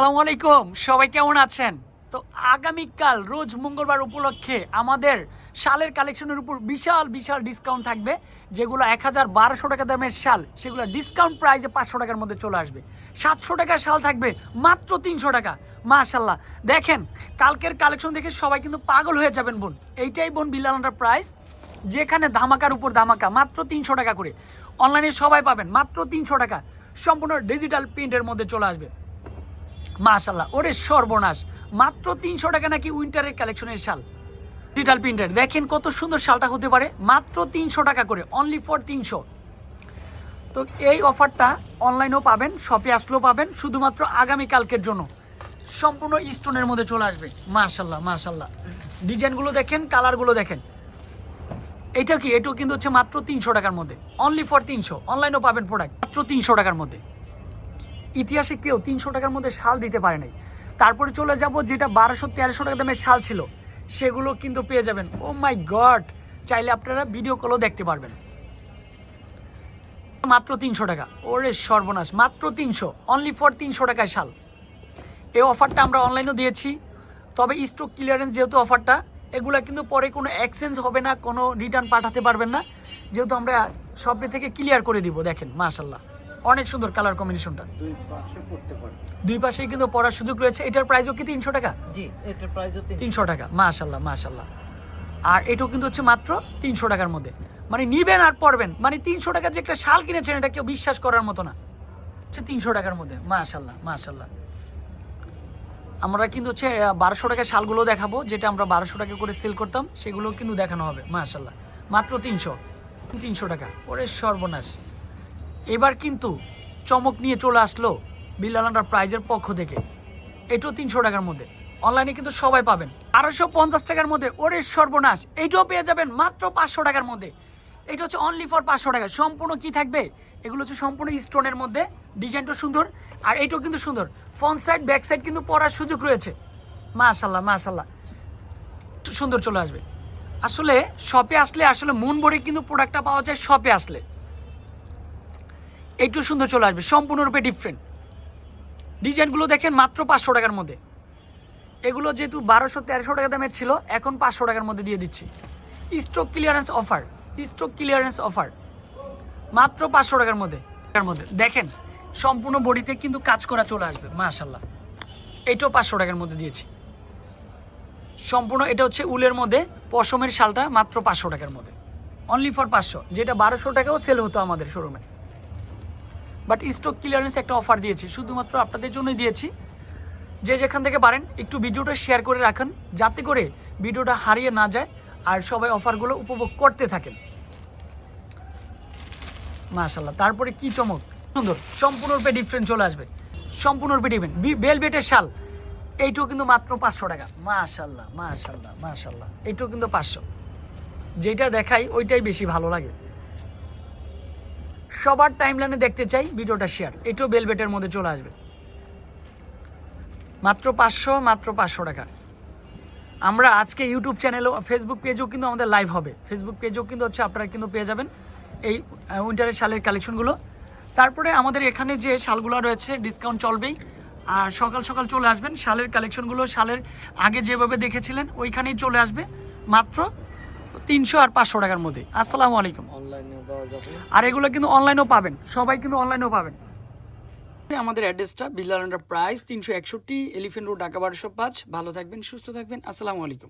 আসসালামু আলাইকুম সবাই কেমন আছেন? তো আগামীকাল, রোজ মঙ্গলবার উপলক্ষে আমাদের শালের কালেকশনের উপর বিশাল বিশাল ডিসকাউন্ট থাকবে, যেগুলো এক হাজার বারোশো টাকা দামের শাল। সেগুলো ডিসকাউন্ট প্রাইসে পাঁচশো টাকার মধ্যে চলে আসবে। সাতশো টাকার শাল থাকবে, মাত্র তিনশো টাকা। মাশাল্লাহ দেখেন, কালকের কালেকশন দেখে সবাই কিন্তু পাগল হয়ে যাবেন, বোন। এইটাই বোন বিল্লালটার প্রাইস যেখানে ধামাকার উপর ধামাকা, মাত্র তিনশো টাকা করে। অনলাইনে সবাই পাবেন, মাত্র তিনশো টাকা। সম্পূর্ণ ডিজিটাল প্রিন্টের মধ্যে চলে আসবে। মাশাল্লাহ ওরে সর্বনাশ। মাত্র তিনশো টাকা নাকি উইন্টারের কালেকশনের শাল? ডিজিটাল প্রিন্টের দেখেন কত সুন্দর শালটা হতে পারে। মাত্র তিনশো টাকা করে অনলি ফর তিনশো। তো এই অফারটা অনলাইনেও পাবেন শপে আসলেও পাবেন, শুধুমাত্র আগামীকালকের জন্য। সম্পূর্ণ স্টোনের মধ্যে চলে আসবে। মাশাল্লাহ মাশাল্লাহ ডিজাইনগুলো দেখেন কালারগুলো দেখেন। এটা কি? এটাও কিন্তু হচ্ছে মাত্র তিনশো টাকার মধ্যে। অনলি ফর তিনশো। অনলাইনেও পাবেন প্রোডাক্ট মাত্র তিনশো টাকার মধ্যে। ইতিহাসে কেউ তিনশো টাকার মধ্যে শাল দিতে পারে নাই। তারপরে চলে যাব যেটা বারোশো তেরোশো টাকা দামের শাল ছিল। সেগুলো কিন্তু পেয়ে যাবেন। ও মাই গড চাইলে আপনারা ভিডিও কলও দেখতে পারবেন। মাত্র তিনশো টাকা। ওরে সর্বনাশ, মাত্র তিনশো। অনলি ফর তিনশো টাকায় শাল। এই অফারটা আমরা অনলাইনেও দিয়েছি। তবে স্টক ক্লিয়ারেন্স যেহেতু অফারটা, এগুলা কিন্তু পরে কোনো এক্সচেঞ্জ হবে না, কোনো রিটার্ন পাঠাতে পারবেন না। যেহেতু আমরা শপে থেকে ক্লিয়ার করে দিব, দেখেন মাশাল্লাহ অনেক সুন্দর কালার কম্বিনেশনটা দুই পাশে পড়তে পারে দুই পাশেই কিন্তু পড়ার সুযোগ রয়েছে। এটার প্রাইসও কি তিনশো টাকা? জি এটার প্রাইসও তিন তিনশো টাকা। মাশাল্লাহ মাশাল্লাহ। আর এটাও কিন্তু হচ্ছে মাত্র তিনশো টাকার মধ্যে। মানে নিবেন আর পড়বেন। মানে তিনশো টাকার যে একটা শাল কিনেছেন এটা কেউ বিশ্বাস করার মতো না। হচ্ছে তিনশো টাকার মধ্যে। মাশাল্লাহ মাশাল্লাহ। আমরা কিন্তু হচ্ছে বারোশো টাকার শালগুলো দেখাবো। যেটা আমরা বারোশো টাকা করে সেল করতাম সেগুলো কিন্তু দেখানো হবে। মাশাল্লাহ। মাত্র তিনশো। তিনশো টাকা। ওরে সর্বনাশ। এবার কিন্তু চমক নিয়ে চলে আসলো বিল্লালান্ডার প্রাইজের পক্ষ থেকে। এটাও তিনশো টাকার মধ্যে। অনলাইনে কিন্তু সবাই পাবেন। আড়াইশো পঞ্চাশ টাকার মধ্যে ওরে সর্বনাশ। এইটাও পেয়ে যাবেন মাত্র পাঁচশো টাকার মধ্যে। এটা হচ্ছে অনলি ফর পাঁচশো টাকা। সম্পূর্ণ কি থাকবে? এগুলো হচ্ছে সম্পূর্ণ স্টোনের মধ্যে। ডিজাইনটা সুন্দর। আর এইটাও কিন্তু সুন্দর। ফ্রন্ট সাইড ব্যাক সাইড কিন্তু পরার সুযোগ রয়েছে। মাশাল্লাহ মাশাল্লাহ সুন্দর চলে আসবে। আসলে শপে আসলে আসলে মন ভরে কিন্তু প্রোডাক্টটা পাওয়া যায় শপে আসলে। একটু সুন্দর চলে আসবে, সম্পূর্ণরূপে ডিফারেন্ট ডিজাইনগুলো দেখেন মাত্র পাঁচশো টাকার মধ্যে। এগুলো যেহেতু বারোশো, তেরোশো টাকা দামের ছিল, এখন পাঁচশো টাকার মধ্যে দিয়ে দিচ্ছি। Stock clearance offer stock clearance offer মাত্র পাঁচশো টাকার মধ্যে মধ্যে। দেখেন, সম্পূর্ণ বডিতে কিন্তু কাজ করা চলে আসবে মাশাল্লাহ এটাও পাঁচশো টাকার মধ্যে দিয়েছি। সম্পূর্ণ এটা হচ্ছে উলের মধ্যে, পশমের শালটা মাত্র পাঁচশো টাকার মধ্যে। অনলি ফর পাঁচশো, যেটা বারোশো টাকাও সেল হতো আমাদের শোরুমে বাট স্টক ক্লিয়ারেন্স একটা অফার দিয়েছি। শুধুমাত্র আপনাদের জন্যই দিয়েছি। যে যেখান থেকে পারেন, একটু ভিডিওটা শেয়ার করে রাখুন, যাতে করে ভিডিওটা হারিয়ে না যায় আর সবাই অফারগুলো উপভোগ করতে থাকেন। মাশাল্লাহ তারপরে কি চমক? সুন্দর, সম্পূর্ণরূপে ডিফারেন্ট চলে আসবে। সম্পূর্ণরূপে ডিফারেন্ট বেলবেটের শাল, এইটাও কিন্তু মাত্র পাঁচশো টাকা। মাশাল্লাহ মাশাল্লাহ মাশাল্লাহ এইটাও কিন্তু পাঁচশো। যেটা দেখাই, ওইটাই বেশি ভালো লাগে। সবার টাইমলাইনে দেখতে চাই, ভিডিওটা শেয়ার এটাও বেলবেটের মধ্যে চলে আসবে। মাত্র পাঁচশো মাত্র পাঁচশো টাকা। আমরা আজকে ইউটিউব চ্যানেলও ফেসবুক পেজও কিন্তু আমাদের লাইভ হবে। ফেসবুক পেজও কিন্তু হচ্ছে আপনারা কিন্তু পেয়ে যাবেন এই উইন্টারের শালের কালেকশনগুলো তারপরে আমাদের এখানে যে শালগুলো রয়েছে ডিসকাউন্ট চলবেই। আর সকাল সকাল চলে আসবেন, শালের কালেকশনগুলো শালের আগে যেভাবে দেখেছিলেন, ওইখানেই চলে আসবে। মাত্র তিনশো আর পাঁচশো টাকার মধ্যে। আসসালামু আলাইকুম। আর এগুলো কিন্তু অনলাইনেও পাবেন। সবাই কিন্তু অনলাইনেও পাবেন। আমাদের অ্যাড্রেসটা বিল্লা প্রাইস তিনশো একষট্টি এলিফেন্ট রোড ঢাকা বারোশো পাঁচ। ভালো থাকবেন সুস্থ থাকবেন। আসসালামু আলাইকুম।